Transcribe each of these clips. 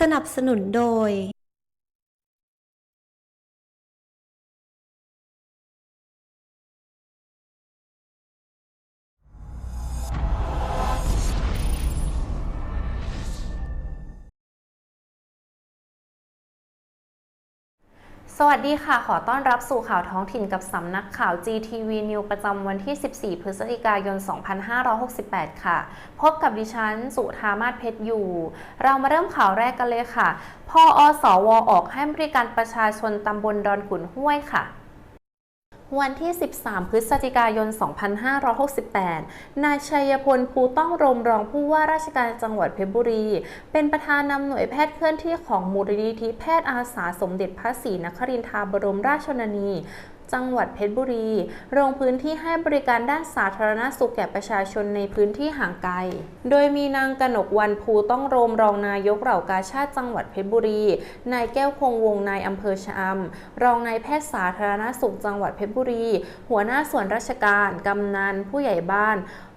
สนับสนุนโดย สวัสดีค่ะ ขอต้อนรับสู่ข่าวท้องถิ่นกับสำนักข่าว GTV News ประจำวันที่ 14 พฤศจิกายน 2568 ค่ะ พบกับดิฉัน สุธามาศเพชรอยู่ เรามาเริ่มข่าวแรกกันเลยค่ะ พออสวออกให้บริการประชาชนตำบลดอนขุนห้วยค่ะ วันที่ 13 พฤศจิกายน 2568 นายชัยพล ภูต้องรมรองผู้ว่าราชการจังหวัดเพชรบุรี เป็นประธานนำหน่วยแพทย์เคลื่อนที่ของมูลนิธิแพทย์อาสาสมเด็จพระศรีนครินทราบรมราชชนนี จังหวัดเพชรบุรีลงพื้นที่ให้บริการด้านสาธารณสุขแก่ประชาชนในพื้นที่ห่างไกล โดยมีนางกนกวันภูต้องโรมรองนายกเหล่ากาชาติจังหวัดเพชรบุรี นายแก้วคงวงนายอำเภอชะอำรองนายแพทย์สาธารณสุขจังหวัดเพชรบุรี หัวหน้าส่วนราชการ กำนัน ผู้ใหญ่บ้าน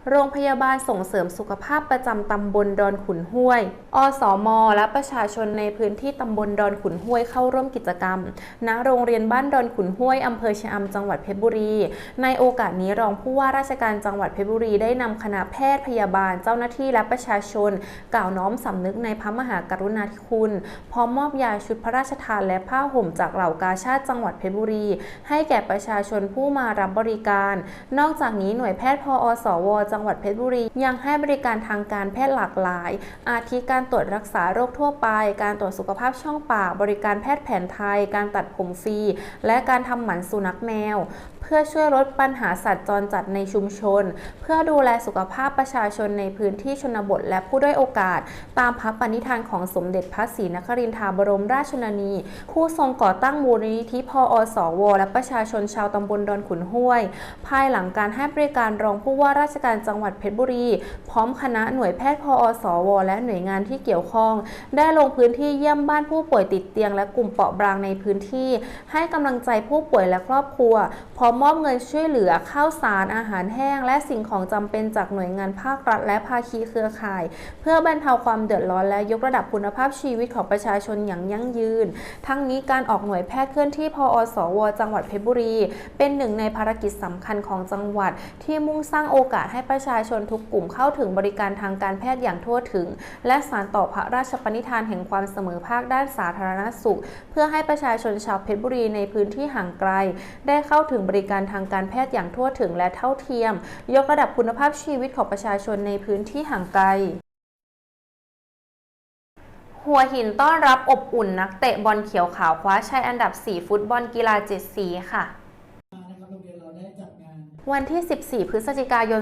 โรงพยาบาลส่งเสริมสุขภาพประจำตำบลดอนขุนห้วย อสมและประชาชนในพื้นที่ตำบลดอนขุนห้วยเข้าร่วมกิจกรรม ณ โรงเรียนบ้านดอนขุนห้วยอำเภอชะอำจังหวัดเพชรบุรี ในโอกาสนี้รองผู้ว่าราชการจังหวัดเพชรบุรีได้นำคณะแพทย์พยาบาลเจ้าหน้าที่และประชาชน กล่าวน้อมสำนึกในพระมหากรุณาธิคุณ พร้อมมอบยาชุดพระราชทานและผ้าห่มจากเหล่ากาชาติจังหวัดเพชรบุรี ให้แก่ประชาชนผู้มารับบริการ นอกจากนี้หน่วยแพทย์พออสวจังหวัดเพชรบุรี ยังให้บริการทางการแพทย์หลากหลาย อาทิการตรวจรักษาโรคทั่วไป การตรวจสุขภาพช่องปาก บริการแพทย์แผนไทย การตัดผมฟรี และการทำหมันสุนัขแมว เพื่อช่วยลดปัญหาสัตว์จรจัดในชุมชน เพื่อดูแลสุขภาพประชาชนในพื้นที่ชนบทและผู้ด้อยโอกาส ตามพระปณิธานของสมเด็จพระศรีนครินทราบรมราชชนนี ผู้ทรงก่อตั้งมูลนิธิพออสว และประชาชนชาวตำบลดอนขุนห้วย ภายหลังการให้บริการรองผู้ว่าราชการจังหวัดเพชรบุรี พร้อมคณะหน่วยแพทย์พออสว และหน่วยงานที่เกี่ยวข้อง ได้ลงพื้นที่เยี่ยมบ้านผู้ป่วยติดเตียงและกลุ่มเปราะบางในพื้นที่ ให้กำลังใจผู้ป่วยและครอบครัว พร้อมมอบเงินช่วยเหลือข้าวสารอาหารแห้ง และสิ่งของจำเป็นจากหน่วยงานภาครัฐ และภาคีเครือข่าย เพื่อบรรเทาความเดือดร้อนและยกระดับคุณภาพชีวิตของประชาชนอย่างยั่งยืน ทั้งนี้การออกหน่วยแพทย์เคลื่อนที่พออสว จังหวัดเพชรบุรี เป็นหนึ่งในภารกิจสำคัญของจังหวัดที่มุ่งสร้างโอกาสให้ประชาชนทุกกลุ่มเข้าถึงบริการทางการแพทย์อย่างทั่วถึง และสานต่อพระราชปณิธานแห่งความเสมอภาคด้านสาธารณสุข เพื่อให้ประชาชนชาวเพชรบุรีในพื้นที่ห่างไกล ได้เข้าถึงบริการทางการแพทย์อย่างทั่วถึงและเท่าเทียม ยกระดับคุณภาพชีวิตของประชาชนในพื้นที่ห่างไกลหัวหินต้อนรับอบอุ่นนักเตะบอลเขียวขาวคว้าชัยอันดับ 4 ฟุตบอลกีฬาเจ็ดสีค่ะ วันที่ 14 พฤศจิกายน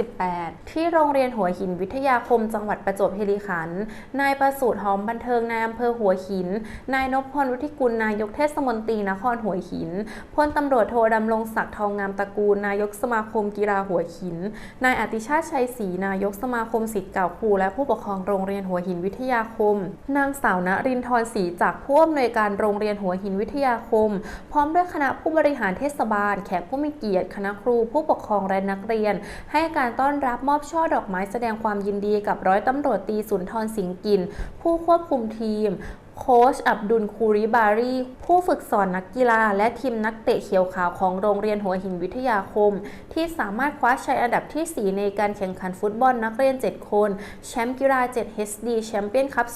2568 ที่โรงเรียนหัวหินวิทยาคม จังหวัดประจวบคีรีขันธ์นายประสูตรหอมบันเทิงนายอำเภอหัวหิน นายนพพลวุฒิกุลนายกเทศมนตรีนครหัวหินพลตำรวจโทดำรงศักดิ์ทองงามตระกูล นายกสมาคมกีฬาหัวหิน นายอติชาติชัยศรีนายกสมาคมศิษย์เก่าครูและผู้ปกครองโรงเรียนหัวหินวิทยาคม นางสาวนรินทร์ศรีจากผู้อำนวยการโรงเรียนหัวหินวิทยาคม พร้อมด้วยคณะผู้บริหารเทศบาลแขกผู้มีเกียรติคณะครู ผู้ปกครองและนักเรียน ให้การต้อนรับมอบช่อดอกไม้แสดงความยินดีกับร้อยตำรวจตีสุนทรสิงห์กิน ผู้ควบคุมทีม โค้ชอับดุลคูริบารี ผู้ฝึกสอนนักกีฬา และทีมนักเตะเขียวขาวของโรงเรียนหัวหินวิทยาคม ที่สามารถคว้าชัยอันดับที่ 4 ในการแข่งขันฟุตบอลนักเรียน 7 คน แชมป์กีฬา 7 HD แชมเปี้ยนคัพ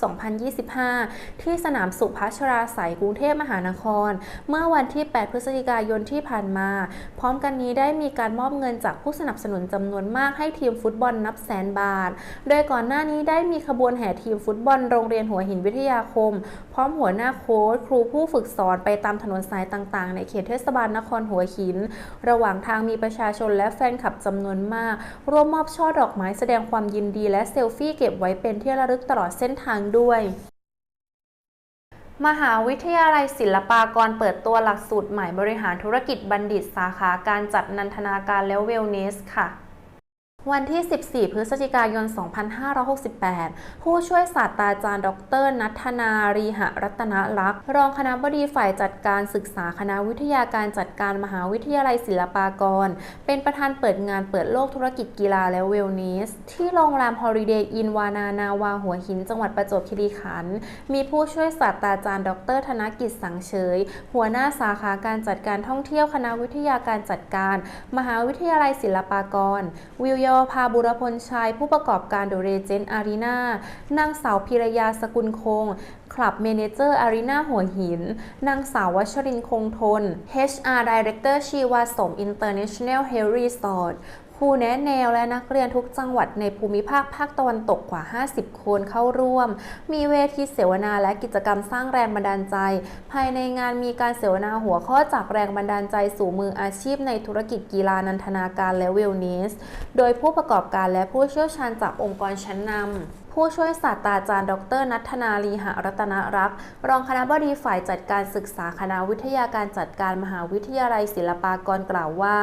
2025 ที่สนามสุพัชราสายกรุงเทพมหานคร เมื่อวันที่ 8 พฤศจิกายนที่ผ่านมา พร้อมกันนี้ได้มีการมอบเงินจากผู้สนับสนุนจำนวนมากให้ทีมฟุตบอลนับแสนบาท โดยก่อนหน้านี้ได้มีขบวนแห่ทีมฟุตบอลโรงเรียนหัวหินวิทยาคมพร้อมหัวหน้าโค้ชครูผู้ฝึกสอนไปตามถนนสายต่างๆ ในเขตเทศบาลนครหัวหิน ระหว่างทางมีประชาชนและแฟนคลับจำนวนมาก ร่วมมอบช่อดอกไม้แสดงความยินดีและเซลฟี่เก็บไว้เป็นที่ระลึกตลอดเส้นทางด้วยมหาวิทยาลัยศิลปากรเปิดตัวหลักสูตรใหม่บริหารธุรกิจบัณฑิตสาขาการจัดนันทนาการและเวลเนสค่ะ วันที่ 14 พฤศจิกายน 2568 ผู้ช่วยศาสตราจารย์ ดร นัทนารีหรัตนลักษณ์รองคณบดีฝ่ายจัดการศึกษาคณะวิทยาการจัดการมหาวิทยาลัยศิลปากร เป็นประธานเปิดงานเปิดโลกธุรกิจกีฬาและเวลเนส ที่โรงแรมฮอลิเดย์อินวานานาวาหัวหิน จังหวัดประจวบคีรีขันธ์ มีผู้ช่วยศาสตราจารย์ ดร ธนกิจสังเฉย หัวหน้าสาขาการจัดการท่องเที่ยวคณะวิทยาการจัดการ มหาวิทยาลัยศิลปากร วิวยวภาบุรพลชัย ผู้ประกอบการเดอะเรเจนต์อารีนานางสาวพิรยาสกุลคงคลับเมเนเจอร์อารีนาหัวหิน นางสาววัชรินคงทน HR Director ชีวาสม International h e l r e s o r t ครูแนะแนวและนักเรียนทุกจังหวัดในภูมิภาคภาคตะวันตกกว่า 50 คนเข้าร่วม มีเวทีเสวนาและกิจกรรมสร้างแรงบันดาลใจ ภายในงานมีการเสวนาหัวข้อจากแรงบันดาลใจสู่มืออาชีพในธุรกิจกีฬานันทนาการและเวลเนส โดยผู้ประกอบการและผู้เชี่ยวชาญจากองค์กรชั้นนำ ผู้ช่วยศาสตราจารย์ ดร นัทนาลีหรัตนรักษ์รองคณะบดีฝ่ายจัดการศึกษาคณะวิทยาการจัดการมหาวิทยาลัยศิลปากรกล่าวว่า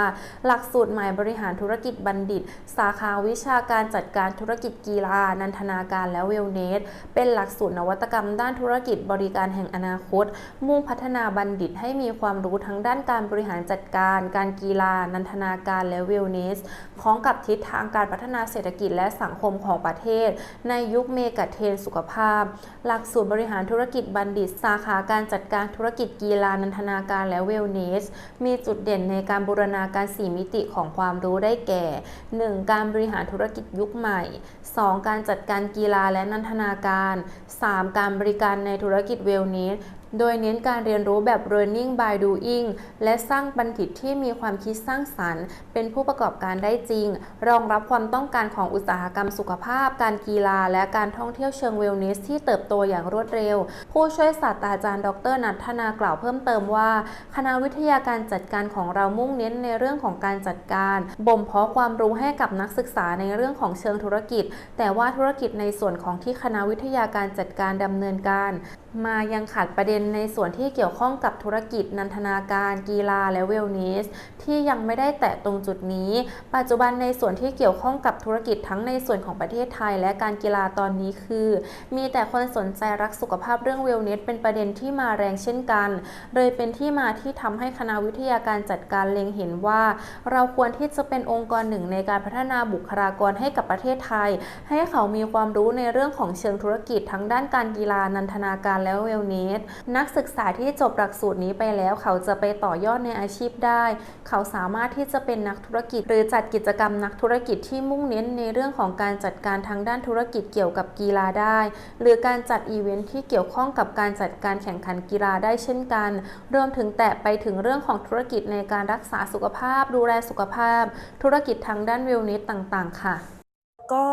หลักสูตรใหม่บริหารธุรกิจบัณฑิต สาขาวิชาการจัดการธุรกิจกีฬา นันทนาการและเวลเนส เป็นหลักสูตรนวัตกรรมด้านธุรกิจบริการแห่งอนาคต มุ่งพัฒนาบัณฑิตให้มีความรู้ทั้งด้านการบริหารจัดการ การกีฬา นันทนาการและเวลเนสพร้อมกับทิศทางการพัฒนาเศรษฐกิจและสังคมของประเทศในยุคเมกะเทรนสุขภาพ หลักสูตรบริหารธุรกิจบัณฑิต สาขาการจัดการธุรกิจกีฬานันทนาการและเวลเนส มีจุดเด่นในการบูรณาการ 4 มิติของความรู้ได้แก่ 1. การบริหารธุรกิจยุคใหม่ 2. การจัดการกีฬาและนันทนาการ 3. การบริการในธุรกิจเวลเนส โดยเน้นการเรียนรู้แบบ learning by doing และสร้างบัณฑิตที่มีความคิดสร้างสรรค์ เป็นผู้ประกอบการได้จริง รองรับความต้องการของอุตสาหกรรมสุขภาพ การกีฬา และการท่องเที่ยวเชิงเวลเนส ที่เติบโตอย่างรวดเร็ว ผู้ช่วยศาสตราจารย์ ดรนัทนากล่าวเพิ่มเติมว่า คณะวิทยาการจัดการของเรามุ่งเน้นในเรื่องของการจัดการบ่มเพาะความรู้ให้กับนักศึกษาในเรื่องของเชิงธุรกิจ แต่ว่าธุรกิจในส่วนของที่คณะวิทยาการจัดการดำเนินการ มายังขาดประเด็นในส่วนที่เกี่ยวข้องกับธุรกิจนันทนาการ กีฬาและเวลเนส ที่ยังไม่ได้แตะตรงจุดนี้ ปัจจุบันในส่วนที่เกี่ยวข้องกับธุรกิจทั้งในส่วนของประเทศไทย และการกีฬาตอนนี้คือ มีแต่คนสนใจรักสุขภาพเรื่องเวลเนส เป็นประเด็นที่มาแรงเช่นกัน เลยเป็นที่มาที่ทำให้คณะวิทยาการจัดการเล็งเห็นว่า เราควรที่จะเป็นองค์กรหนึ่งในการพัฒนาบุคลากรให้กับประเทศไทย ให้เขามีความรู้ในเรื่องของเชิงธุรกิจทั้งด้านการกีฬานันทนาการและเวลเนสนักศึกษาที่จบหลักสูตรนี้ไปแล้ว เขาจะไปต่อยอดในอาชีพได้ เขาสามารถที่จะเป็นนักธุรกิจ หรือจัดกิจกรรมนักธุรกิจที่มุ่งเน้นในเรื่องของการจัดการทางด้านธุรกิจเกี่ยวกับกีฬาได้ หรือการจัดอีเวนท์ที่เกี่ยวข้องกับการจัดการแข่งขันกีฬาได้เช่นกัน รวมถึงแตะไปถึงเรื่องของธุรกิจในการรักษาสุขภาพ ดูแลสุขภาพ ธุรกิจทางด้านเวลเนสต่างๆ ค่ะ ก็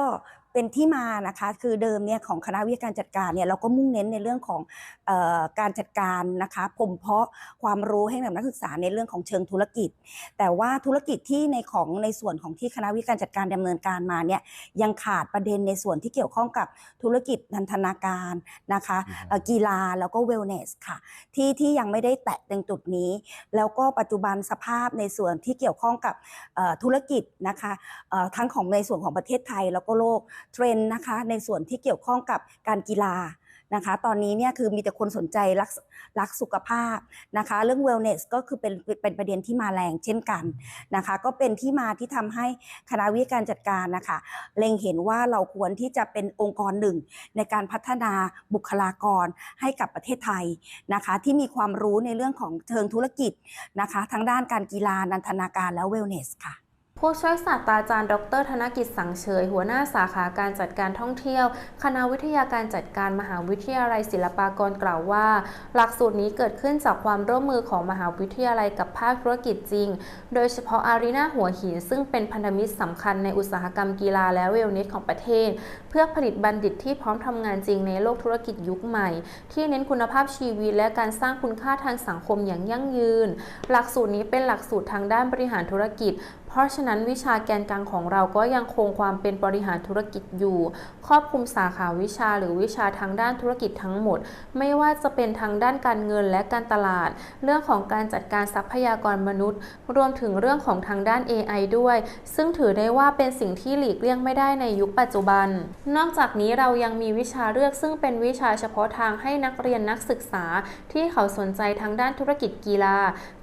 เป็นที่มานะคะคือเดิมเนี่ยของคณะวิทยาการจัดการเนี่ยเราก็มุ่งเน้นในเรื่องของเออการจัดการนะคะผมเพาะความรู้ให้กับนักศึกษาในเรื่องของเชิงธุรกิจ แต่ว่าธุรกิจที่ในของในส่วนของที่คณะวิทยาการจัดการดำเนินการมาเนี่ยยังขาดประเด็นในส่วนที่เกี่ยวข้องกับธุรกิจนันทนาการนะคะเอ่อกีฬาแล้วก็เวลเนสค่ะที่ที่ยังไม่ได้แตะตรงจุดนี้ แล้วก็ปัจจุบันสภาพในส่วนที่เกี่ยวข้องกับเอ่อธุรกิจนะคะเอ่อทั้งของในส่วนของประเทศไทยแล้วก็โลกเทรนด์นะคะในส่วนที่เกี่ยวข้องกับการกีฬานะคะตอนนี้เนี่ยคือมีแต่คนสนใจรักรักสุขภาพนะคะเรื่อง wellness ก็คือเป็นเป็นประเด็นที่มาแรงเช่นกันนะคะก็เป็นที่มาที่ทำให้คณะวิการจัดการนะคะเล็งเห็นว่าเราควรที่จะเป็นองค์กรหนึ่ง ในการพัฒนาบุคลากรให้กับประเทศไทยนะคะที่มีความรู้ในเรื่องของเชิงธุรกิจนะคะทั้งด้านการกีฬานันทนาการและ wellness ค่ะ ผู้ช่วยศาสตราจารย์ ดร ธนกิจสังเฉย หัวหน้าสาขาการจัดการท่องเที่ยว คณะวิทยาการจัดการมหาวิทยาลัยศิลปากรกล่าวว่า หลักสูตรนี้เกิดขึ้นจากความร่วมมือของมหาวิทยาลัยกับภาคธุรกิจจริง โดยเฉพาะอารีนาหัวหิน ซึ่งเป็นพันธมิตรสำคัญในอุตสาหกรรมกีฬาและเวลเนสของประเทศ เพื่อผลิตบัณฑิตที่พร้อมทำงานจริงในโลกธุรกิจยุคใหม่ ที่เน้นคุณภาพชีวิต และการสร้างคุณค่าทางสังคมอย่างยั่งยืน หลักสูตรนี้เป็นหลักสูตรทางด้านบริหารธุรกิจ เพราะฉะนั้นวิชาแกนกลางของเราก็ยังคงความเป็นบริหารธุรกิจอยู่ ครอบคลุมสาขาวิชาหรือวิชาทางด้านธุรกิจทั้งหมด ไม่ว่าจะเป็นทางด้านการเงินและการตลาด เรื่องของการจัดการทรัพยากรมนุษย์ รวมถึงเรื่องของทางด้าน AI ด้วย ซึ่งถือได้ว่าเป็นสิ่งที่หลีกเลี่ยงไม่ได้ในยุคปัจจุบัน นอกจากนี้เรายังมีวิชาเลือกซึ่งเป็นวิชาเฉพาะทางให้นักเรียนนักศึกษา ที่เขาสนใจทางด้านธุรกิจกีฬา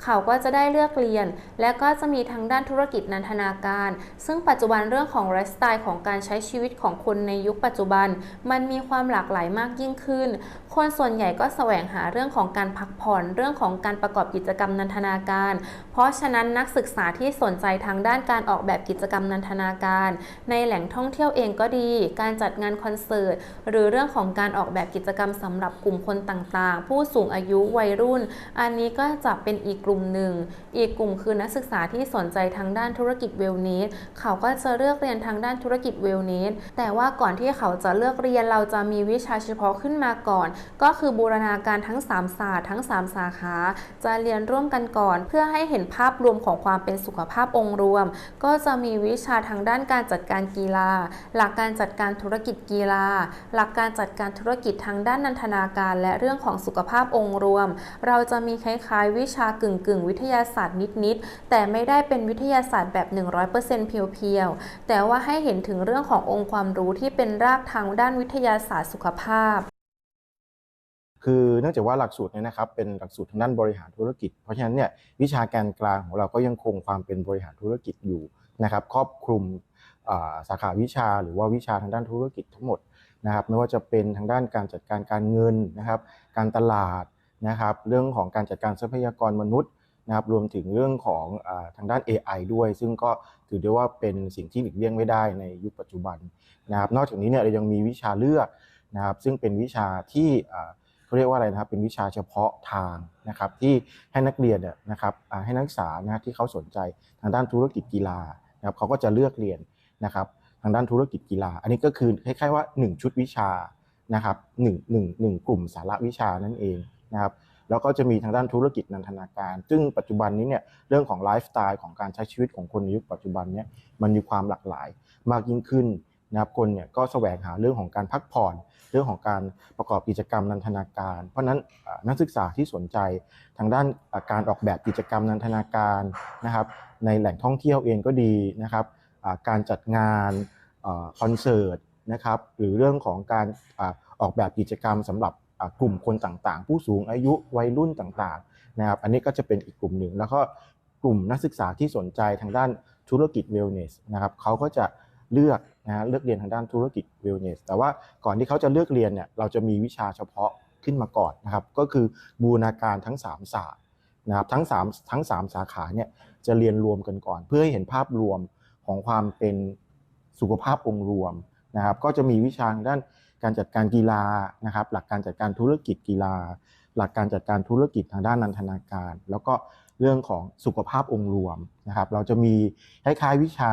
เขาก็จะได้เลือกเรียน และก็จะมีทางด้านธุรกิจนันทนาการ ซึ่งปัจจุบันเรื่องของไลฟ์สไตล์ของการใช้ชีวิตของคนในยุคปัจจุบัน มันมีความหลากหลายมากยิ่งขึ้น คนส่วนใหญ่ก็แสวงหาเรื่องของการพักผ่อนเรื่องของการประกอบกิจกรรมนันทนาการ เพราะฉะนั้นนักศึกษาที่สนใจทางด้านการออกแบบกิจกรรมนันทนาการ ในแหล่งท่องเที่ยวเองก็ดี การจัดงานคอนเสิร์ตหรือเรื่องของการออกแบบกิจกรรมสำหรับกลุ่มคนต่างๆ ผู้สูงอายุวัยรุ่น อันนี้ก็จะเป็นอีกกลุ่มหนึ่ง อีกกลุ่มคือนักศึกษาที่สนใจทางด้านธุรกิจเวลเนสเขาก็จะเลือกเรียนทางด้านธุรกิจเวลเนสแต่ว่าก่อนที่เขาจะเลือกเรียนเราจะมีวิชาเฉพาะขึ้นมาก่อน ก็คือบูรณาการทั้ง 3 ศาสตร์ทั้ง 3 สาขา จะเรียนร่วมกันก่อน เพื่อให้เห็นภาพรวมของความเป็นสุขภาพองค์รวม ก็จะมีวิชาทางด้านการจัดการกีฬา หลักการจัดการธุรกิจกีฬา หลักการจัดการธุรกิจทางด้านนันทนาการ และเรื่องของสุขภาพองค์รวม เราจะมีคล้ายๆ วิชากึ่งๆ วิทยาศาสตร์นิดๆแต่ไม่ได้เป็นวิทยาศาสตร์แบบ 100%เพียวๆ แต่ว่าให้เห็นถึงเรื่องขององค์ความรู้ที่เป็นรากทางด้านวิทยาศาสตร์สุขภาพ คือเนื่องจากว่าหลักสูตรเนี่ยนะครับเป็นหลักสูตรทางด้านบริหารธุรกิจ เพราะฉะนั้นเนี่ยวิชาแกนกลางของเราก็ยังคงความเป็นบริหารธุรกิจอยู่นะครับครอบคลุมสาขาวิชาหรือว่าวิชาทางด้านธุรกิจทั้งหมดนะครับไม่ว่าจะเป็นทางด้านการจัดการการเงินนะครับ การตลาดนะครับ เรื่องของการจัดการทรัพยากรมนุษย์ นะครับรวมถึงเรื่องของอทางด้าน AI ด้วย ซึ่งก็ถือได้ว่าเป็นสิ่งที่หลีกเลี่ยงไม่ได้ในยุคปัจจุบันนะครับนอกจากนี้เนี่ยเรายังมีวิชาเลือกนะครับซึ่งเป็นวิชาที่เขาเรียกว่าอะไรนะครับเป็นวิชาเฉพาะทางนะครับที่ให้นักเรียนเนี่ยนะครับให้นักศึกษานะที่เขาสนใจทางด้านธุรกิจกีฬานะครับเขาก็จะเลือกเรียนนะครับทางด้านธุรกิจกีฬา อันนี้ก็คือคล้ายๆว่า 1 ชุดวิชานะครับหนึ่งหนึ่งหนึ่งกลุ่มสาระวิชานั่นเองนะครับ แล้วก็จะมีทางด้านธุรกิจนันทนาการ ซึ่งปัจจุบันนี้เนี่ยเรื่องของไลฟ์สไตล์ของการใช้ชีวิตของคนในยุคปัจจุบันเนี่ยมันมีความหลากหลายมากยิ่งขึ้นนะครับคนเนี่ยก็แสวงหาเรื่องของการพักผ่อน เรื่องของการประกอบกิจกรรมนันทนาการ เพราะฉะนั้นนักศึกษาที่สนใจทางด้านการออกแบบกิจกรรมนันทนาการนะครับ ในแหล่งท่องเที่ยวเองก็ดีนะครับการจัดงานคอนเสิร์ตนะครับหรือเรื่องของการออกแบบกิจกรรมสำหรับ กลุ่มคนต่างๆ ผู้สูงอายุวัยรุ่นต่างๆนะครับอันนี้ก็จะเป็นอีกกลุ่มหนึ่ง แล้วก็กลุ่มนักศึกษาที่สนใจทางด้านธุรกิจ wellness นะครับเขาก็จะเลือกนะฮะเลือกเรียนทางด้านธุรกิจ wellness แต่ว่าก่อนที่เขาจะเลือกเรียนเนี่ยเราจะมีวิชาเฉพาะขึ้นมาก่อนนะครับ ก็คือบูรณาการทั้ง 3 ศาสตร์นะครับทั้ง3ทั้ง 3 สาขาเนี่ยจะเรียนรวมกันก่อน เพื่อให้เห็นภาพรวมของความเป็นสุขภาพองค์รวมนะครับ ก็จะมีวิชาทางด้าน การจัดการกีฬานะครับ หลักการจัดการธุรกิจกีฬา หลักการจัดการธุรกิจทางด้านนันทนาการ แล้วก็เรื่องของสุขภาพองค์รวมนะครับ เราจะมีคล้ายๆวิชา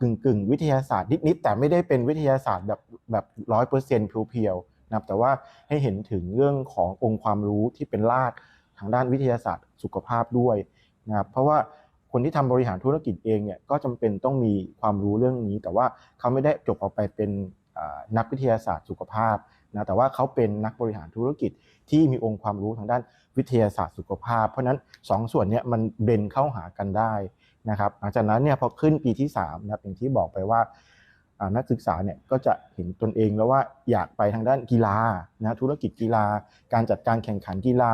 กึ่งกึ่งๆวิทยาศาสตร์นิดๆแต่ไม่ได้เป็นวิทยาศาสตร์แบบแบบร้อยเปอร์เซ็นต์เพียวๆนะครับแต่ว่าให้เห็นถึงเรื่องขององค์ความรู้ที่เป็นรากทางด้านวิทยาศาสตร์สุขภาพด้วยนะครับเพราะว่าคนที่ทำบริหารธุรกิจเองเนี่ยก็จำเป็นต้องมีความรู้เรื่องนี้ แต่ว่าเขาไม่ได้จบออกไปเป็น นักวิทยาศาสตร์สุขภาพนะแต่ว่าเขาเป็นนักบริหารธุรกิจที่มีองค์ความรู้ทางด้านวิทยาศาสตร์สุขภาพ เพราะนั้นสองส่วนเนี้มันเบนเข้าหากันได้นะครับหลังจากนั้นเนี่ยพอขึ้นปีที่3นะอย่างที่บอกไปว่านักศึกษาเนี่ยก็จะเห็นตนเองแล้วว่าอยากไปทางด้านกีฬานะธุรกิจกีฬา การจัดการแข่งขันกีฬา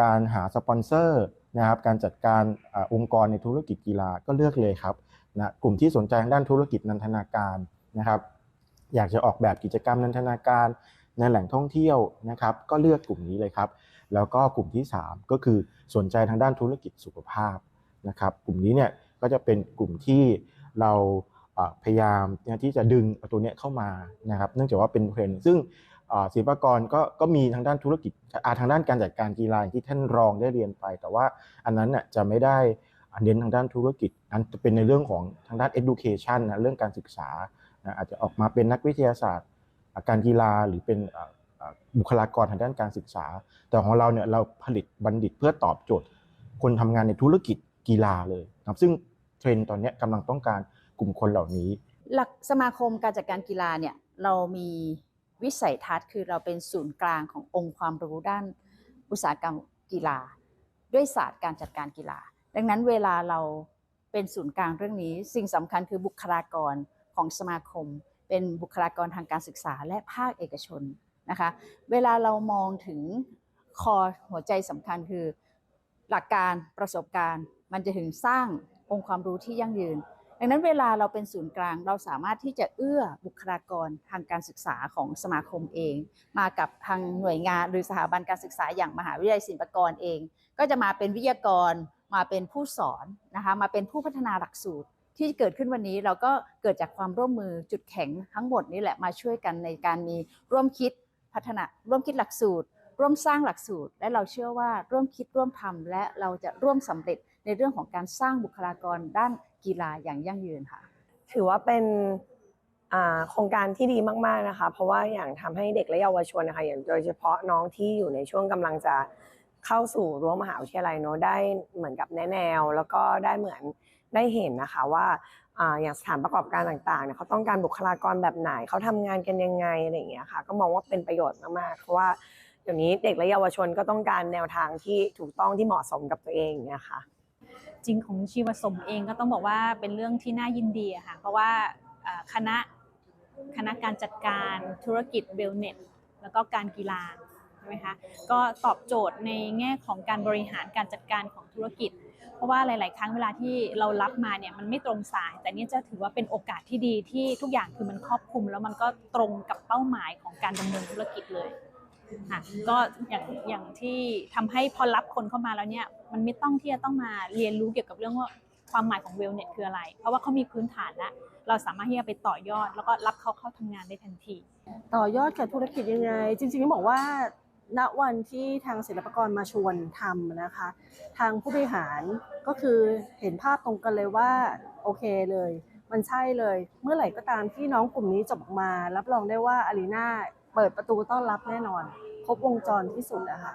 การหาสปอนเซอร์นะครับการจัดการอองค์กรในธุรกิจกีฬาก็เลือกเลยครับนะกลุ่มที่สนใจทางด้านธุรกิจนันทนาการนะครับ อยากจะออกแบบกิจกรรมนันทนาการในแหล่งท่องเที่ยวนะครับก็เลือกกลุ่มนี้เลยครับ แล้วก็กลุ่มที่ 3 ก็คือสนใจทางด้านธุรกิจสุขภาพนะครับกลุ่มนี้เนี่ยก็จะเป็นกลุ่มที่เราพยายามที่จะดึงตัวเนี้ยเข้ามานะครับเนื่องจากว่าเป็นเทรนด์ซึ่งศิลปากรก็ก็มีทางด้านธุรกิจอ่าทางด้านการจัดการกีฬาอย่างที่ท่านรองได้เรียนไป แต่ว่าอันนั้นน่ะจะไม่ได้เน้นทางด้านธุรกิจอันจะเป็นในเรื่องของทางด้าน education นะเรื่องการศึกษา นะอาจจะออกมาเป็นนักวิทยาศาสตร์ การกีฬาหรือเป็นบุคลากรทางด้านการศึกษา แต่ของเราเนี่ยเราผลิตบัณฑิตเพื่อตอบโจทย์ คนทำงานในธุรกิจกีฬาเลยนะครับซึ่งเทรนด์ตอนนี้ยกำลังต้องการกลุ่มคนเหล่านี้ หลักสมาคมการจัดการกีฬาเนี่ยเรามีวิสัยทัศน์ คือเราเป็นศูนย์กลางขององค์ความรู้ด้านอุตสาหกรรมกีฬา ด้วยศาสตร์การจัดการกีฬา ดังนั้นเวลาเราเป็นศูนย์กลางเรื่องนี้ สิ่งสำคัญคือบุคลากร ของสมาคม เป็นบุคลากรทางการศึกษาและภาคเอกชนนะคะ เวลาเรามองถึงคอหัวใจสำคัญคือ หลักการประสบการณ์ มันจะถึงสร้างองค์ความรู้ที่ยั่งยืน ดังนั้นเวลาเราเป็นศูนย์กลางเราสามารถที่จะเอื้อบุคลากรทางการศึกษาของสมาคมเอง มากับทางหน่วยงานหรือสถาบันการศึกษาอย่างมหาวิทยาลัยศิลปากรเอง ก็จะมาเป็นวิทยากรมาเป็นผู้สอนนะคะมาเป็นผู้พัฒนาหลักสูตร ที่เกิดขึ้นวันนี้เราก็เกิดจากความร่วมมือจุดแข็งทั้งหมดนี่แหละมาช่วยกันในการมีร่วมคิดพัฒนาร่วมคิดหลักสูตร ร่วมสร้างหลักสูตร และเราเชื่อว่าร่วมคิดร่วมทำและเราจะร่วมสำเร็จในเรื่องของการสร้างบุคลากรด้านกีฬาอย่างยั่งยืนค่ะ ถือว่าเป็นโครงการที่ดีมาก ๆ นะคะ เพราะว่าอย่างทำให้เด็กและเยาวชนนะคะอย่างโดยเฉพาะน้องที่อยู่ในช่วงกำลังจะ เข้าสู่รั้วมหาวิทยาลัยเนอะได้เหมือนกับแนแนว แล้วก็ได้เหมือนได้เห็นนะคะว่าอย่างสถานประกอบการต่างๆเนี่ยเขาต้องการบุคลากรแบบไหนเขาทำงานกันยังไงอะไรอย่างเงี้ยค่ะ ก็มองว่าเป็นประโยชน์มากๆเพราะว่าเดี๋ยวนี้เด็กและเยาวชนก็ต้องการแนวทางที่ถูกต้องที่เหมาะสมกับตัวเองเงี้ยค่ะจริงของชีวสมเองก็ต้องบอกว่าเป็นเรื่องที่น่ายินดีค่ะเพราะว่าคณะคณะการจัดการธุรกิจเวลเน็ตแล้วก็การกีฬา ใช่ไหมคะก็ตอบโจทย์ในแง่ของการบริหารการจัดการของธุรกิจ เพราะว่าหลาย ๆ ครั้งเวลาที่เรารับมาเนี่ยมันไม่ตรงสาย แต่นี่จะถือว่าเป็นโอกาสที่ดีที่ทุกอย่างคือมันครอบคลุม แล้วมันก็ตรงกับเป้าหมายของการดำเนินธุรกิจเลยค่ะก็อย่างอย่างที่ทำให้พอรับคนเข้ามาแล้วเนี่ยมันไม่ต้องที่จะต้องมาเรียนรู้เกี่ยวกับเรื่องว่าความหมายของเวลเน็ตคืออะไร เพราะว่าเขามีพื้นฐานแล้วเราสามารถที่จะไปต่อยอด แล้วก็รับเขาเข้าทำงานได้ทันที ต่อยอดกับธุรกิจยังไง จริงๆต้องบอกว่า ณวันที่ทางศิลปากรมาชวนทำนะคะ ทางผู้บริหารก็คือเห็นภาพตรงกันเลยว่าโอเคเลย มันใช่เลย เมื่อไหร่ก็ตามที่น้องกลุ่มนี้จบออกมา รับรองได้ว่าอารีนาเปิดประตูต้อนรับแน่นอน ครบวงจรที่สุดอะค่ะ